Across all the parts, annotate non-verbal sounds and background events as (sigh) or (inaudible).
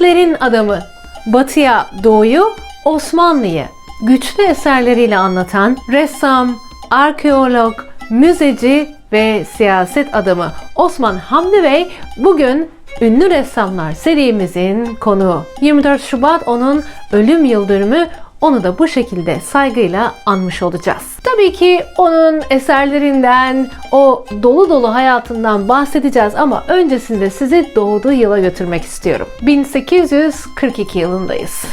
Türklerin adamı. Batıya doğuyu, Osmanlı'yı güçlü eserleriyle anlatan ressam, arkeolog, müzeci ve siyaset adamı Osman Hamdi Bey bugün Ünlü Ressamlar serimizin konuğu. 24 Şubat onun ölüm yıl dönümü onu da bu şekilde saygıyla anmış olacağız. Tabii ki onun eserlerinden, o dolu dolu hayatından bahsedeceğiz ama öncesinde sizi doğduğu yıla götürmek istiyorum. 1842 yılındayız.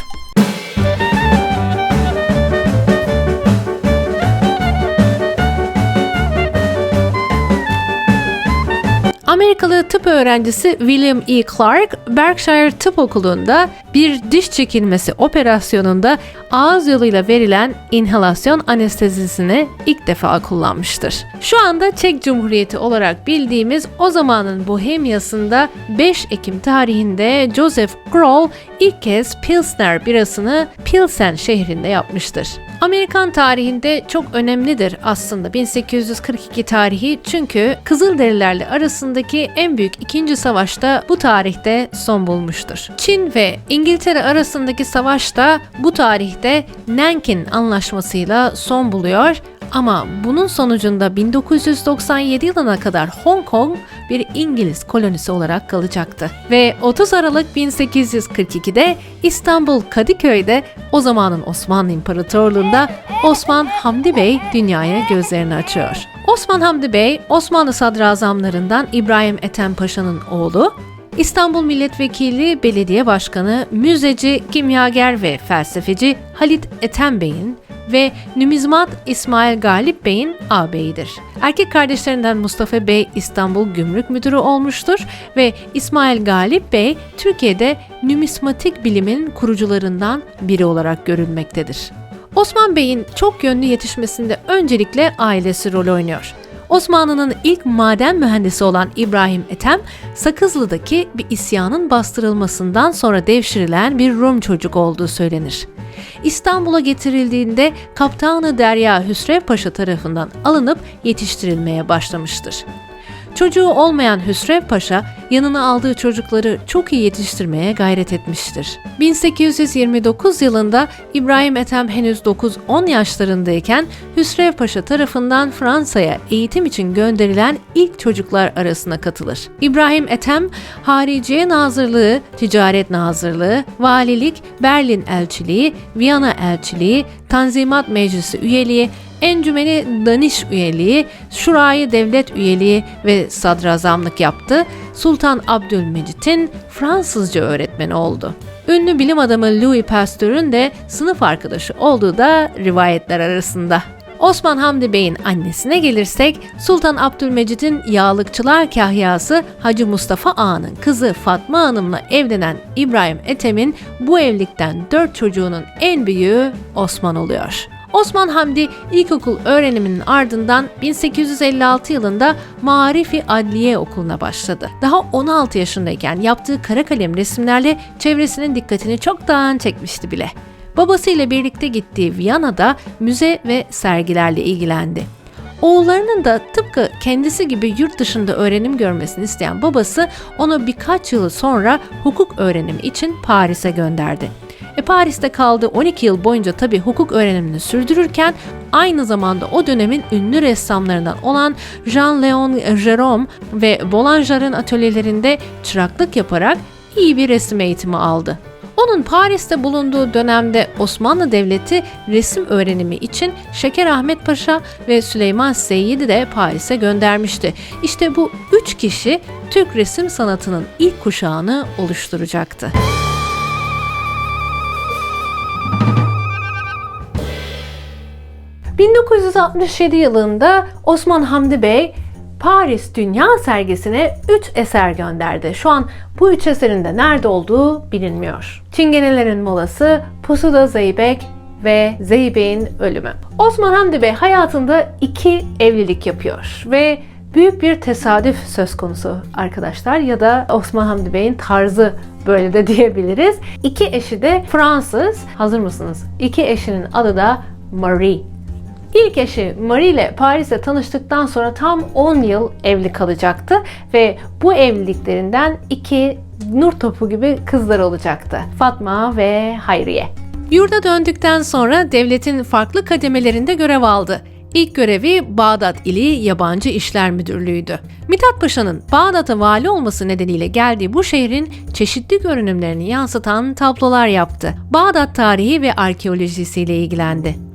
Amerikalı tıp öğrencisi William E. Clark, Berkshire Tıp Okulu'nda bir diş çekilmesi operasyonunda ağız yoluyla verilen inhalasyon anestezisini ilk defa kullanmıştır. Şu anda Çek Cumhuriyeti olarak bildiğimiz o zamanın Bohemya'sında 5 Ekim tarihinde Joseph Kroll ilk kez Pilsner birasını Pilsen şehrinde yapmıştır. Amerikan tarihinde çok önemlidir aslında 1842 tarihi çünkü Kızılderililerle arasındaki en büyük ikinci savaşta bu tarihte son bulmuştur. Çin ve İngiltere arasındaki savaş da bu tarihte Nankin Anlaşması'yla son buluyor ama bunun sonucunda 1997 yılına kadar Hong Kong bir İngiliz kolonisi olarak kalacaktı. Ve 30 Aralık 1842'de İstanbul Kadıköy'de o zamanın Osmanlı İmparatorluğu'nda Osman Hamdi Bey dünyaya gözlerini açıyor. Osman Hamdi Bey, Osmanlı sadrazamlarından İbrahim Ethem Paşa'nın oğlu, İstanbul Milletvekili, Belediye Başkanı, müzeci, kimyager ve felsefeci Halit Ethem Bey'in ve numizmat İsmail Galip Bey'in ağabeyidir. Erkek kardeşlerinden Mustafa Bey İstanbul Gümrük Müdürü olmuştur ve İsmail Galip Bey Türkiye'de numismatik bilimin kurucularından biri olarak görülmektedir. Osman Bey'in çok yönlü yetişmesinde öncelikle ailesi rol oynuyor. Osmanlı'nın ilk maden mühendisi olan İbrahim Ethem, Sakızlı'daki bir isyanın bastırılmasından sonra devşirilen bir Rum çocuk olduğu söylenir. İstanbul'a getirildiğinde Kaptanı Derya Hüsrev Paşa tarafından alınıp yetiştirilmeye başlamıştır. Çocuğu olmayan Hüsrev Paşa yanına aldığı çocukları çok iyi yetiştirmeye gayret etmiştir. 1829 yılında İbrahim Ethem henüz 9-10 yaşlarındayken Hüsrev Paşa tarafından Fransa'ya eğitim için gönderilen ilk çocuklar arasına katılır. İbrahim Ethem, Hariciye Nazırlığı, Ticaret Nazırlığı, Valilik, Berlin Elçiliği, Viyana Elçiliği, Tanzimat Meclisi üyeliği, Encümeni Daniş üyeliği, Şurayı Devlet üyeliği ve sadrazamlık yaptı. Sultan Abdülmecit'in Fransızca öğretmeni oldu. Ünlü bilim adamı Louis Pasteur'ün de sınıf arkadaşı olduğu da rivayetler arasında. Osman Hamdi Bey'in annesine gelirsek, Sultan Abdülmecit'in yağlıkçılar kahyası Hacı Mustafa Ağa'nın kızı Fatma Hanım'la evlenen İbrahim Ethem'in bu evlilikten dört çocuğunun en büyüğü Osman oluyor. Osman Hamdi ilkokul öğreniminin ardından 1856 yılında Marifi Adliye Okulu'na başladı. Daha 16 yaşındayken yaptığı kara kalem resimlerle çevresinin dikkatini çoktan çekmişti bile. Babasıyla birlikte gittiği Viyana'da müze ve sergilerle ilgilendi. Oğullarının da tıpkı kendisi gibi yurt dışında öğrenim görmesini isteyen babası onu birkaç yıl sonra hukuk öğrenimi için Paris'e gönderdi. E, Paris'te kaldığı 12 yıl boyunca tabi hukuk öğrenimini sürdürürken aynı zamanda o dönemin ünlü ressamlarından olan Jean-Léon Gérôme ve Bollanger'ın atölyelerinde çıraklık yaparak iyi bir resim eğitimi aldı. Onun Paris'te bulunduğu dönemde Osmanlı Devleti resim öğrenimi için Şeker Ahmet Paşa ve Süleyman Seyyid'i de Paris'e göndermişti. İşte bu üç kişi Türk resim sanatının ilk kuşağını oluşturacaktı. 1967 yılında Osman Hamdi Bey Paris Dünya Sergisi'ne 3 eser gönderdi. Şu an bu 3 eserin de nerede olduğu bilinmiyor. Çingenelerin molası, Pusuda Zeybek ve Zeybek'in ölümü. Osman Hamdi Bey hayatında iki evlilik yapıyor ve büyük bir tesadüf söz konusu arkadaşlar ya da Osman Hamdi Bey'in tarzı böyle de (laughs) diyebiliriz. İki eşi de Fransız. Hazır mısınız? İki eşinin adı da Marie. İlk eşi Marie ile Paris'te tanıştıktan sonra tam 10 yıl evli kalacaktı ve bu evliliklerinden iki nur topu gibi kızlar olacaktı. Fatma ve Hayriye. Yurda döndükten sonra devletin farklı kademelerinde görev aldı. İlk görevi Bağdat ili Yabancı İşler Müdürlüğü'ydü. Mithat Paşa'nın Bağdat'a vali olması nedeniyle geldiği bu şehrin çeşitli görünümlerini yansıtan tablolar yaptı. Bağdat tarihi ve arkeolojisiyle ilgilendi.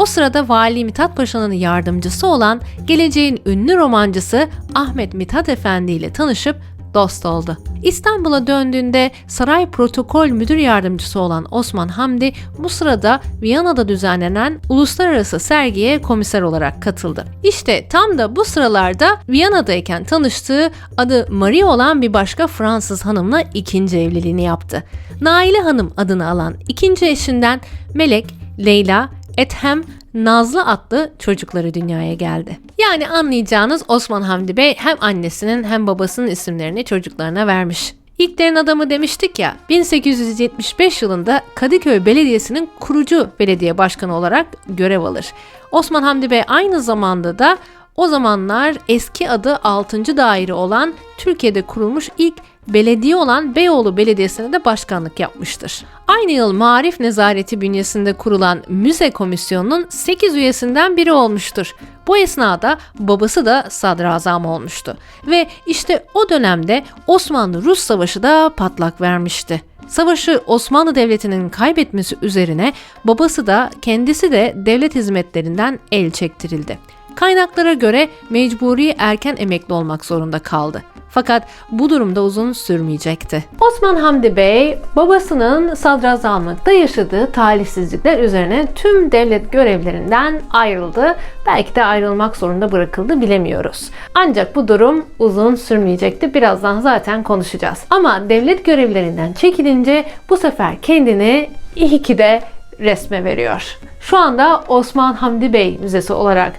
O sırada Vali Mithat Paşa'nın yardımcısı olan geleceğin ünlü romancısı Ahmet Mithat Efendi ile tanışıp dost oldu. İstanbul'a döndüğünde saray protokol müdür yardımcısı olan Osman Hamdi bu sırada Viyana'da düzenlenen uluslararası sergiye komiser olarak katıldı. İşte tam da bu sıralarda Viyana'dayken tanıştığı adı Marie olan bir başka Fransız hanımla ikinci evliliğini yaptı. Naile Hanım adını alan ikinci eşinden Melek, Leyla, Ethem, Nazlı adlı çocukları dünyaya geldi. Yani anlayacağınız Osman Hamdi Bey hem annesinin hem babasının isimlerini çocuklarına vermiş. İlklerin adamı demiştik ya, 1875 yılında Kadıköy Belediyesi'nin kurucu belediye başkanı olarak görev alır. Osman Hamdi Bey aynı zamanda da o zamanlar eski adı 6. daire olan Türkiye'de kurulmuş ilk belediye olan Beyoğlu Belediyesi'ne de başkanlık yapmıştır. Aynı yıl Marif Nezareti bünyesinde kurulan Müze Komisyonu'nun 8 üyesinden biri olmuştur. Bu esnada babası da sadrazam olmuştu. Ve işte o dönemde Osmanlı-Rus Savaşı da patlak vermişti. Savaşı Osmanlı Devleti'nin kaybetmesi üzerine babası da kendisi de devlet hizmetlerinden el çektirildi. Kaynaklara göre mecburi erken emekli olmak zorunda kaldı. Fakat bu durumda uzun sürmeyecekti. Osman Hamdi Bey babasının sadrazamlıkta yaşadığı talihsizlikler üzerine tüm devlet görevlerinden ayrıldı. Belki de ayrılmak zorunda bırakıldı bilemiyoruz. Ancak bu durum uzun sürmeyecekti. Birazdan zaten konuşacağız. Ama devlet görevlerinden çekilince bu sefer kendini iyi ki de resme veriyor. Şu anda Osman Hamdi Bey Müzesi olarak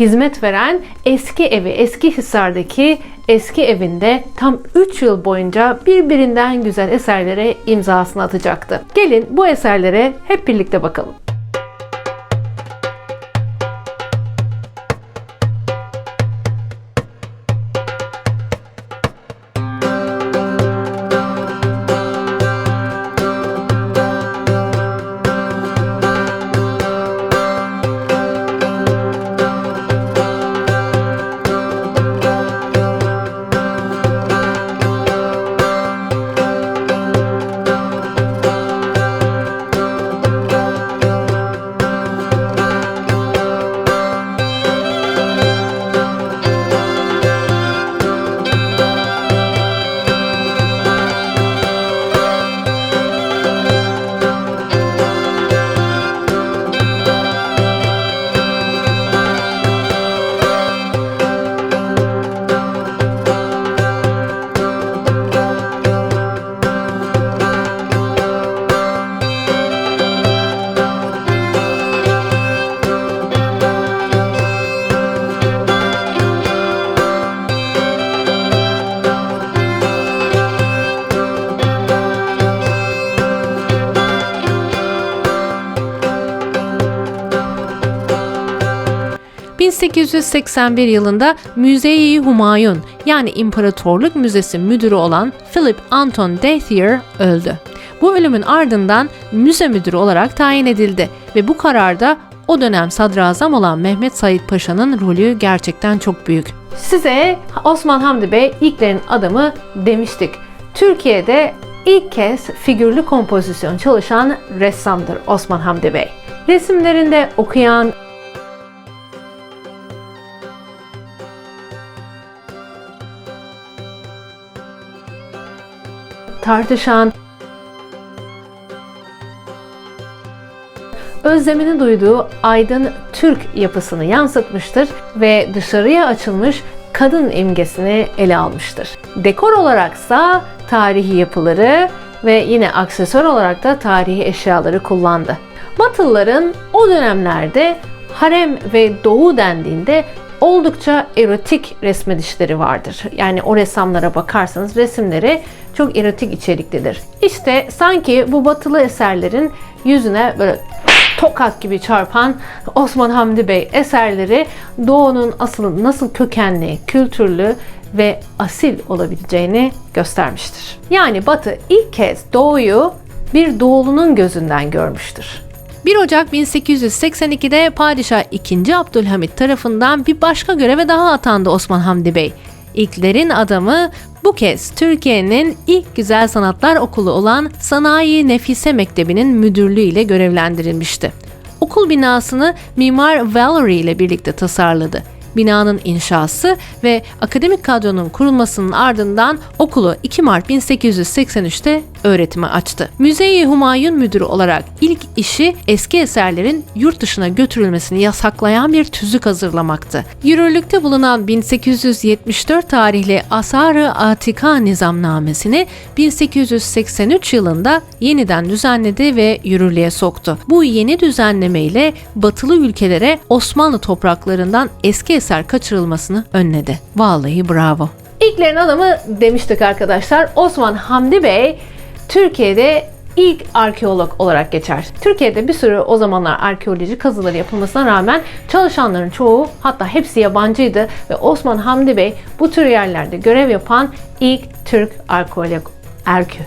hizmet veren eski evi, eski Hisar'daki eski evinde tam 3 yıl boyunca birbirinden güzel eserlere imzasını atacaktı. Gelin bu eserlere hep birlikte bakalım. ...1881 yılında Müze-i Humayun yani İmparatorluk Müzesi müdürü olan Philip Anton Dathier öldü. Bu ölümün ardından müze müdürü olarak tayin edildi ve bu kararda o dönem sadrazam olan Mehmet Said Paşa'nın rolü gerçekten çok büyük. Size Osman Hamdi Bey ilklerin adamı demiştik. Türkiye'de ilk kez figürlü kompozisyon çalışan ressamdır Osman Hamdi Bey. Resimlerinde okuyan, tartışan, özlemini duyduğu aydın Türk yapısını yansıtmıştır ve dışarıya açılmış kadın imgesini ele almıştır. Dekor olaraksa tarihi yapıları ve yine aksesuar olarak da tarihi eşyaları kullandı. Batılıların o dönemlerde harem ve doğu dendiğinde oldukça erotik resmedişleri vardır. Yani o ressamlara bakarsanız resimleri çok erotik içeriklidir. İşte sanki bu batılı eserlerin yüzüne böyle tokat gibi çarpan Osman Hamdi Bey eserleri Doğu'nun asıl nasıl kökenli, kültürlü ve asil olabileceğini göstermiştir. Yani Batı ilk kez doğuyu bir doğulunun gözünden görmüştür. 1 Ocak 1882'de Padişah II. Abdülhamit tarafından bir başka göreve daha atandı Osman Hamdi Bey. İlklerin adamı bu kez Türkiye'nin ilk güzel sanatlar okulu olan Sanayi Nefise Mektebi'nin müdürlüğü ile görevlendirilmişti. Okul binasını mimar Valerie ile birlikte tasarladı. Binanın inşası ve akademik kadronun kurulmasının ardından okulu 2 Mart 1883'te öğretime açtı. Müzeyi Humayun müdürü olarak ilk işi eski eserlerin yurt dışına götürülmesini yasaklayan bir tüzük hazırlamaktı. Yürürlükte bulunan 1874 tarihli Asar-ı Atika nizamnamesini 1883 yılında yeniden düzenledi ve yürürlüğe soktu. Bu yeni düzenleme ile batılı ülkelere Osmanlı topraklarından eski eser kaçırılmasını önledi. Vallahi bravo. İlklerin adamı demiştik arkadaşlar. Osman Hamdi Bey Türkiye'de ilk arkeolog olarak geçer. Türkiye'de bir sürü o zamanlar arkeoloji kazıları yapılmasına rağmen çalışanların çoğu hatta hepsi yabancıydı ve Osman Hamdi Bey bu tür yerlerde görev yapan ilk Türk arkeolog, arke,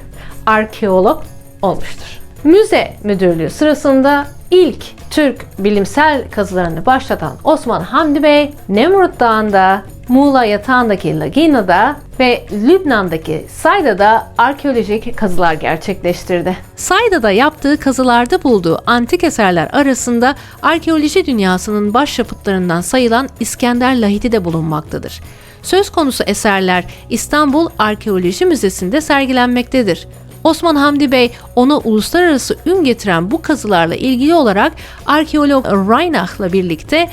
arkeolog olmuştur. Müze müdürlüğü sırasında ilk Türk bilimsel kazılarını başlatan Osman Hamdi Bey, Nemrut Dağı'nda, Muğla yatağındaki Lagina'da ve Lübnan'daki Sayda'da arkeolojik kazılar gerçekleştirdi. Sayda'da yaptığı kazılarda bulduğu antik eserler arasında arkeoloji dünyasının başyapıtlarından sayılan İskender Lahiti de bulunmaktadır. Söz konusu eserler İstanbul Arkeoloji Müzesi'nde sergilenmektedir. Osman Hamdi Bey ona uluslararası ün getiren bu kazılarla ilgili olarak arkeolog Reinach'la birlikte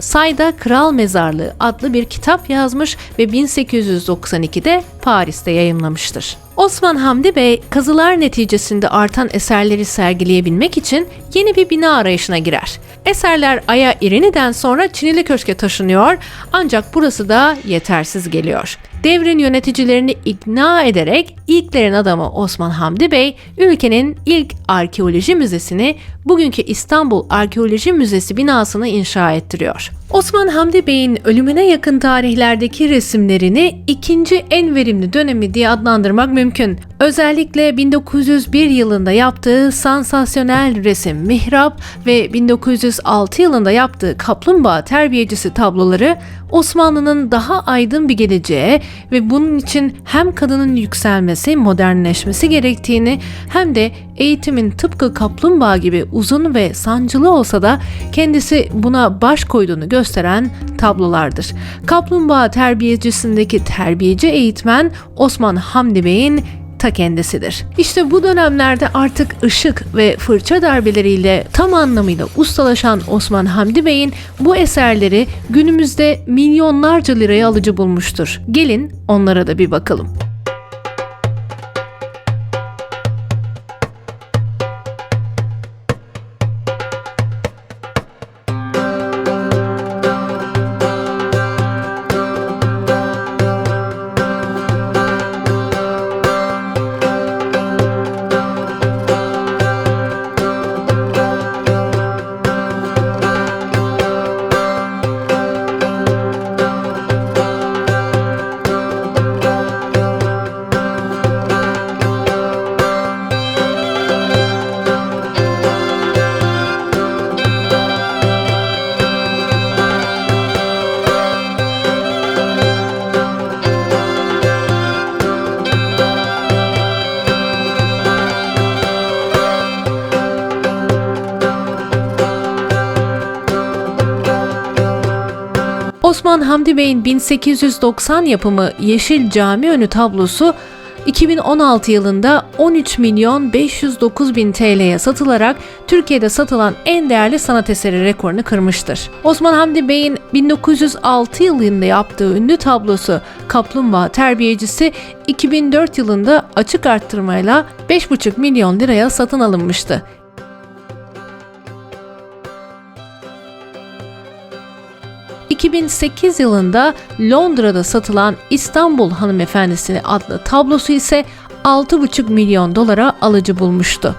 Sayda Kral Mezarlığı adlı bir kitap yazmış ve 1892'de Paris'te yayımlamıştır. Osman Hamdi Bey kazılar neticesinde artan eserleri sergileyebilmek için yeni bir bina arayışına girer. Eserler Aya İrini'den sonra Çinili Köşk'e taşınıyor ancak burası da yetersiz geliyor. Devrin yöneticilerini ikna ederek ilklerin adamı Osman Hamdi Bey ülkenin ilk arkeoloji müzesini bugünkü İstanbul Arkeoloji Müzesi binasını inşa ettiriyor. Osman Hamdi Bey'in ölümüne yakın tarihlerdeki resimlerini ikinci en verimli dönemi diye adlandırmak mümkün. Özellikle 1901 yılında yaptığı sansasyonel resim Mihrap ve 1906 yılında yaptığı Kaplumbağa Terbiyecisi tabloları Osmanlı'nın daha aydın bir geleceğe ve bunun için hem kadının yükselmesi, modernleşmesi gerektiğini hem de eğitimin tıpkı kaplumbağa gibi uzun ve sancılı olsa da kendisi buna baş koyduğunu gösteren tablolardır. Kaplumbağa terbiyecisindeki terbiyeci eğitmen Osman Hamdi Bey'in ta kendisidir. İşte bu dönemlerde artık ışık ve fırça darbeleriyle tam anlamıyla ustalaşan Osman Hamdi Bey'in bu eserleri günümüzde milyonlarca liraya alıcı bulmuştur. Gelin onlara da bir bakalım. Osman Hamdi Bey'in 1890 yapımı Yeşil Cami önü tablosu 2016 yılında 13 milyon 509 bin TL'ye satılarak Türkiye'de satılan en değerli sanat eseri rekorunu kırmıştır. Osman Hamdi Bey'in 1906 yılında yaptığı ünlü tablosu Kaplumbağa Terbiyecisi 2004 yılında açık arttırmayla 5,5 milyon liraya satın alınmıştı. 2008 yılında Londra'da satılan İstanbul Hanımefendisini adlı tablosu ise 6,5 milyon dolara alıcı bulmuştu.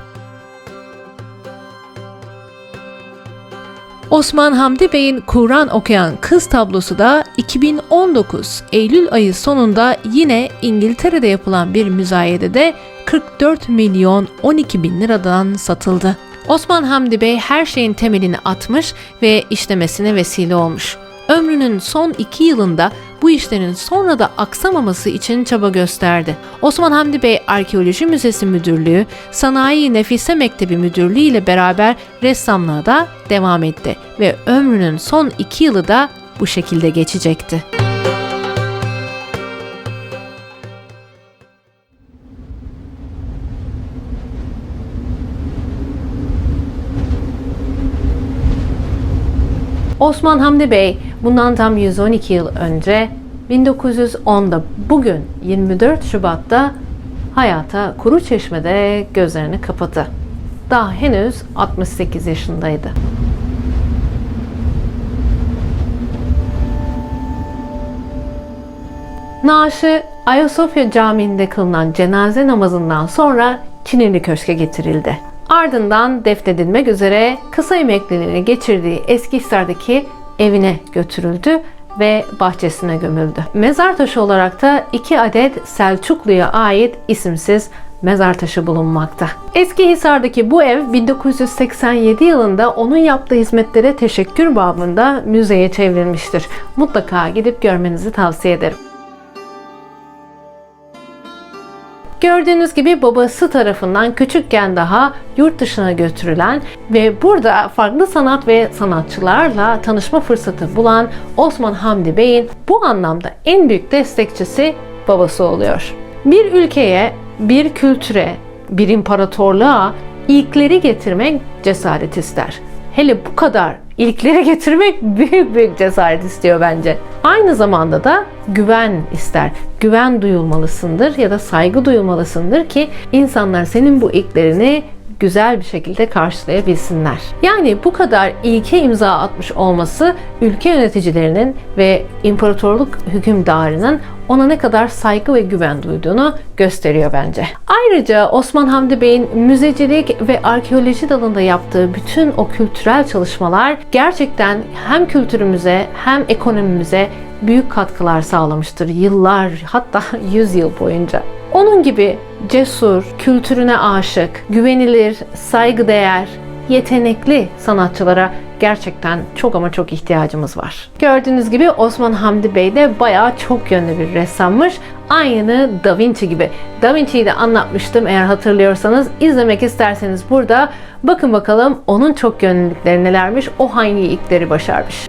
Osman Hamdi Bey'in Kur'an okuyan kız tablosu da 2019 Eylül ayı sonunda yine İngiltere'de yapılan bir müzayedede 44 milyon 12 bin liradan satıldı. Osman Hamdi Bey her şeyin temelini atmış ve işlemesine vesile olmuş. Ömrünün son iki yılında bu işlerin sonra da aksamaması için çaba gösterdi. Osman Hamdi Bey Arkeoloji Müzesi Müdürlüğü, Sanayi Nefise Mektebi Müdürlüğü ile beraber ressamlığa da devam etti ve ömrünün son iki yılı da bu şekilde geçecekti. Osman Hamdi Bey bundan tam 112 yıl önce 1910'da bugün 24 Şubat'ta hayata Kuru Çeşme'de gözlerini kapattı. Daha henüz 68 yaşındaydı. Naaşı Ayasofya Camii'nde kılınan cenaze namazından sonra Çinili Köşk'e getirildi. Ardından defnedilmek üzere kısa emekliliğini geçirdiği Eskihisar'daki evine götürüldü ve bahçesine gömüldü. Mezar taşı olarak da iki adet Selçuklu'ya ait isimsiz mezar taşı bulunmakta. Eskihisar'daki bu ev 1987 yılında onun yaptığı hizmetlere teşekkür babında müzeye çevrilmiştir. Mutlaka gidip görmenizi tavsiye ederim. Gördüğünüz gibi babası tarafından küçükken daha yurt dışına götürülen ve burada farklı sanat ve sanatçılarla tanışma fırsatı bulan Osman Hamdi Bey'in bu anlamda en büyük destekçisi babası oluyor. Bir ülkeye, bir kültüre, bir imparatorluğa ilkleri getirmek cesaret ister. Hele bu kadar ilkleri getirmek (laughs) büyük büyük cesaret istiyor bence. Aynı zamanda da güven ister. Güven duyulmalısındır ya da saygı duyulmalısındır ki insanlar senin bu ilklerini güzel bir şekilde karşılayabilsinler. Yani bu kadar ilke imza atmış olması ülke yöneticilerinin ve imparatorluk hükümdarının ona ne kadar saygı ve güven duyduğunu gösteriyor bence. Ayrıca Osman Hamdi Bey'in müzecilik ve arkeoloji dalında yaptığı bütün o kültürel çalışmalar gerçekten hem kültürümüze hem ekonomimize büyük katkılar sağlamıştır yıllar hatta (laughs) 100 yıl boyunca. Onun gibi cesur, kültürüne aşık, güvenilir, saygıdeğer, yetenekli sanatçılara gerçekten çok ama çok ihtiyacımız var. Gördüğünüz gibi Osman Hamdi Bey de bayağı çok yönlü bir ressammış. Aynı Da Vinci gibi. Da Vinci'yi de anlatmıştım eğer hatırlıyorsanız. izlemek isterseniz burada bakın bakalım onun çok yönlülükleri nelermiş, o hangi ilkleri başarmış.